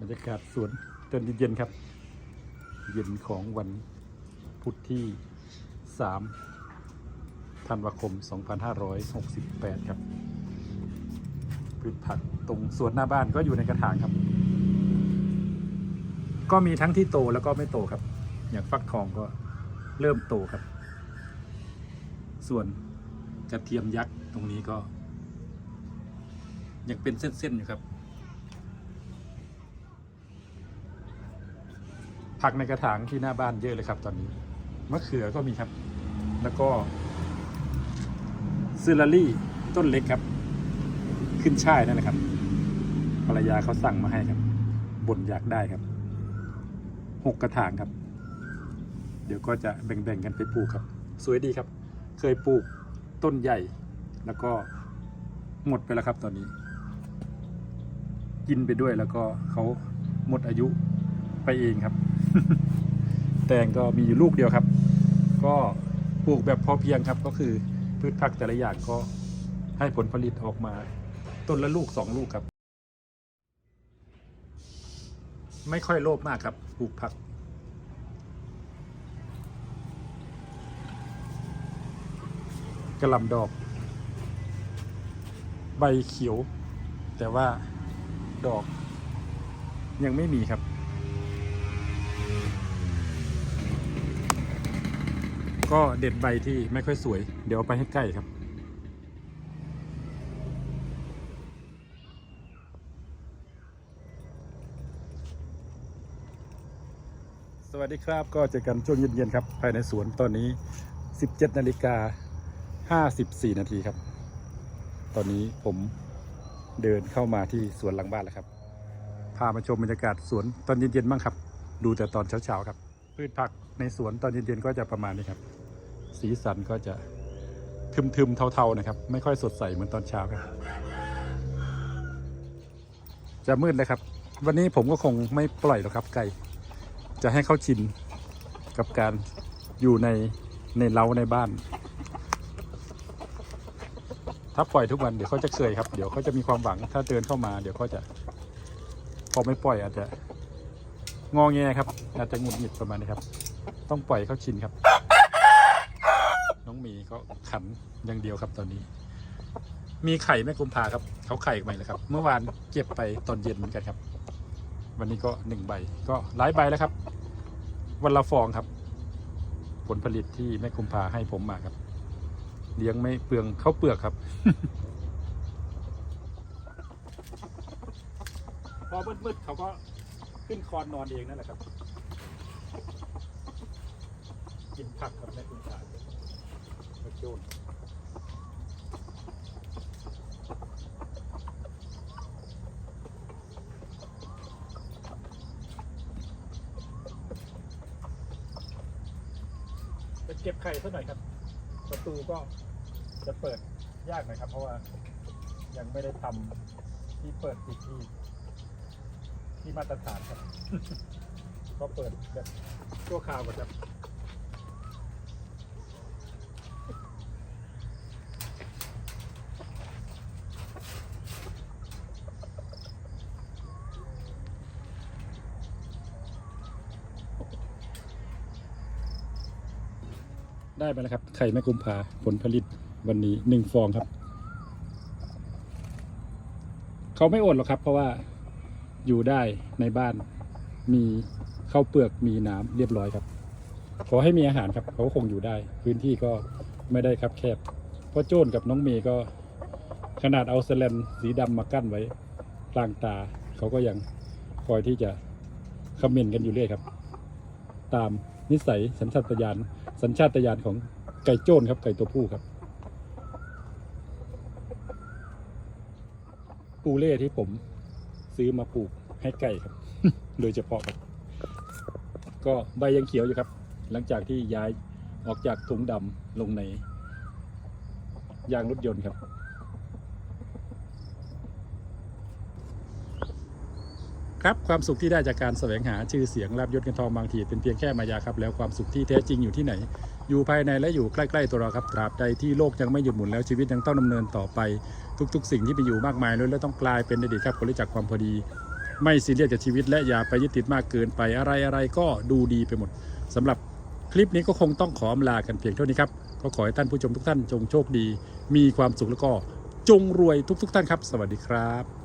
บรรยากาศสวนจนเย็นๆครับ เย็นของวันพุธที่ 3 ธันวาคม 2568 ครับ พืชผักตรงสวนหน้าบ้านก็อยู่ในกระถางครับ ก็มีทั้งที่โตแล้วก็ไม่โตครับ อย่างฟักทองก็เริ่มโตครับ ส่วนกระเทียมยักษ์ตรงนี้ก็ ยังเป็นเส้นๆอยู่ครับ ผักในกระถางที่หน้าบ้านเยอะเลยครับ ตอนนี้มะเขือก็มีครับ แล้วก็ซิลลารี่ต้นเล็กครับ ขึ้นช่ายนั่นแหละครับภรรยาเขาสั่งมาให้ครับบ่นอยากได้ครับหกกระถางครับ เดี๋ยวก็จะแบ่งๆกันไปปลูกครับ สวยดีครับ เคยปลูกต้นใหญ่ แล้วก็หมดไปแล้วครับตอนนี้ กินไปด้วยแล้วก็เขาหมดอายุไปเองครับ แตงก็มีอยู่ลูกเดียวครับ ก็ปลูกแบบพอเพียงครับ ก็คือพืชผักแต่ละอย่างก็ให้ผลผลิตออกมา ต้นละลูกสองลูกครับ ไม่ค่อยโลภมากครับปลูกผักกระลำดอก ใบเขียว แต่ว่าดอกยังไม่มีครับ ก็เด็ดใบที่ไม่ค่อยสวย เดี๋ยวเอาไปให้ใกล้ครับ สวัสดีครับก็เจอกันช่วงเย็นๆครับ ภายในสวนตอนนี้ 17นาฬิกา54นาทีครับ ตอนนี้ผมเดินเข้ามาที่สวนหลังบ้านแล้วครับ พามาชมบรรยากาศสวนตอนเย็นๆบ้างครับ ดูแต่ตอนเช้าๆครับ พืชผักในสวนตอนเย็นๆก็จะประมาณนี้ครับ สีสันก็จะทึมๆเทาๆนะครับ ไม่ค่อยสดใสเหมือนตอนเช้าครับ จะมืดเลยครับ วันนี้ผมก็คงไม่ปล่อยหรอกครับ ไก่ จะให้เขาชินกับการอยู่ในในเล้าในบ้าน ถ้าปล่อยทุกวันเดี๋ยวเขาจะเคยครับ เดี๋ยวเขาจะมีความหวัง ถ้าเดินเข้ามา เดี๋ยวเขาจะ พอไม่ปล่อยอาจจะงองแงครับ อาจจะหงุดหงิดประมาณนี้ครับ ต้องปล่อยเขาชินครับ น้องมีก็ขันอย่างเดียวครับตอนนี้ มีไข่แม่กุมภาครับ เขาไข่ใหม่เลยครับ เมื่อวานเก็บไปตอนเย็นเหมือนกันครับ วันนี้ก็หนึ่งใบ ก็หลายใบแล้วครับ วันละฟองครับ ผลผลิตที่แม่กุมภาให้ผมมาครับ เลี้ยงไม่เปลืองเข้าเปลือกครับ พอมืดๆเขาก็ขึ้นคอนนอนเองนั่นแหละครับกินผักกับแม่คุณชา จนจะเก็บไข่สักหน่อยครับ ประตูก็จะเปิดยากหน่อยครับ เพราะว่ายังไม่ได้ทำที่เปิดปิดที่ ที่มาตรฐานครับ ก็เปิดแบบชั่วคราวก่อนครับ ได้ไปแล้วครับ ไข่แม่กุมภาผลผลิตวันนี้หนึ่งฟองครับ เขาไม่อดหรอกครับ เพราะว่าอยู่ได้ในบ้านมีข้าวเปลือกมีน้ำเรียบร้อยครับ ขอให้มีอาหารครับ เขาคงอยู่ได้ พื้นที่ก็ไม่ได้ครับแคบเพราะโจ้นกับน้องเมย์ก็ขนาดเอาสแลนสีดำมากั้นไว้กลางตา เขาก็ยังคอยที่จะคอมเมนต์กันอยู่เรื่อยครับ ตาม นิสัยสัญชาตญาณสัญชาตญาณของไก่โจนครับไก่ตัวผู้ครับ ปูเล่ที่ผมซื้อมาปลูกให้ไก่ครับ โดยเฉพาะครับ ก็ใบยังเขียวอยู่ครับ หลังจากที่ย้ายออกจากถุงดำลงในยางรถยนต์ครับ ครับความสุขที่ได้จากการแสวงหาชื่อเสียงลาบยศเงินทองบางทีเป็นเพียงแค่มายาครับ แล้วความสุขที่แท้จริงอยู่ที่ไหน อยู่ภายในและอยู่ใกล้ๆตัวเราครับตราบใดที่โลกยังไม่หยุดหมุนแล้วชีวิตยังต้องดำเนินต่อไป ทุกๆ สิ่งที่มีอยู่มากมายแล้วต้องกลายเป็นอดีตครับคนรู้จักความพอดี ไม่ซีเรียสกับชีวิต และอย่าไปยึดติดมากเกินไปอะไรอะไรก็ดูดีไปหมดสำหรับคลิปนี้ก็คงต้องขออำลากันเพียงเท่านี้ครับก็ขอให้ท่านผู้ชมทุกท่านจงโชคดี มีความสุขแล้วก็จงรวยทุก ๆ ท่านครับ สวัสดีครับ